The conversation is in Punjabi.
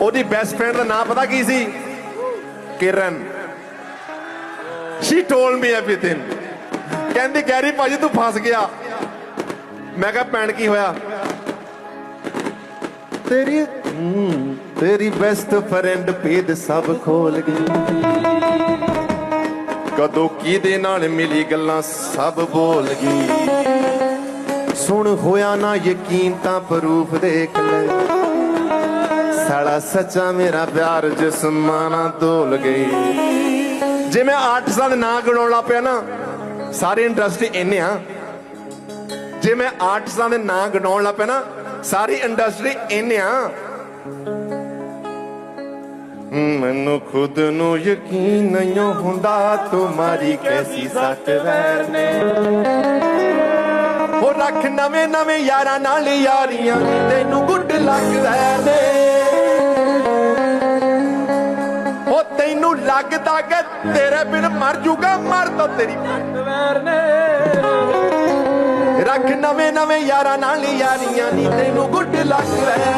ਉਹਦੀ ਬੈਸਟ ਫਰੈਂਡ ਦਾ ਨਾਮ ਪਤਾ ਕੀ ਸੀ? Kiran. She told me everything ਕਹਿੰਦੀ, ਗੈਰੀ ਭਾਜੀ, ਤੂੰ ਫਸ ਗਿਆ। ਮੈਂ ਕਿਹਾ, ਭੈਣ, ਕੀ ਹੋਇਆ? ਤੇਰੀ ਤੇਰੀ ਬੈਸਟ ਫਰੈਂਡ ਭੇਦ ਸਭ ਖੋਲ ਗਈ। ਕਦੋਂ ਕਿਹਦੇ ਨਾਲ ਮਿਲੀ ਗੱਲਾਂ ਸਭ ਬੋਲ ਗਈ। ਸੁਣ ਹੋਇਆ ਨਾ ਯਕੀਨ ਤਾਂ ਪ੍ਰੂਫ ਦੇਖ ਲੈ। ਸਾਲਾ ਸੱਚਾ ਮੇਰਾ ਪਿਆਰ ਜਿਸਮਾਨਾ ਦੋਲ ਗਈ। ਜੇ ਮੈਂ ਆਰਟਿਸਟਾਂ ਦੇ ਨਾਂ ਗਣਾਉਣ ਲੱਗ ਪਿਆ ਨਾ, ਸਾਰੇ ਇੰਡਸਟਰੀ ਇੰਨੇ ਆ। ਜੇ ਮੈਂ ਆਰਟਿਸਟਾਂ ਦੇ ਨਾਂ ਗਣਾਉਣ ਲੱਗ ਪਿਆ ਨਾ, ਸਾਰੀ ਇੰਡਸਟਰੀ ਇੰਨੇ ਆ। ਮੈਨੂੰ ਖੁਦ ਨੂੰ ਯਕੀਨ ਨਹੀਂ ਹੁੰਦਾ ਤੁਮਾਰੀ ਕੈਸੀ ਸੱਟ ਵੈਰ ਨੇ ਉਹ ਰੱਖ ਨਵੇਂ ਨਵੇਂ ਯਾਰਾਂ ਨਾਲ ਯਾਰੀਆਂ, ਤੈਨੂੰ ਗੁੱਡ ਲੱਗਦਾ ਤੈਨੂੰ ਲੱਗਦਾ ਕਿ ਤੇਰੇ ਬਿਨ ਮਰ ਜੂਗਾ, ਮਰ ਤਾਂ ਤੇਰੀ ਵੈਰ ਨੇ ਰੱਖ ਨਵੇਂ ਨਵੇਂ ਯਾਰਾਂ ਨਾਲ ਯਾਰੀਆਂ ਨੀ, ਤੈਨੂੰ ਗੁੱਡ ਲੱਗਦਾ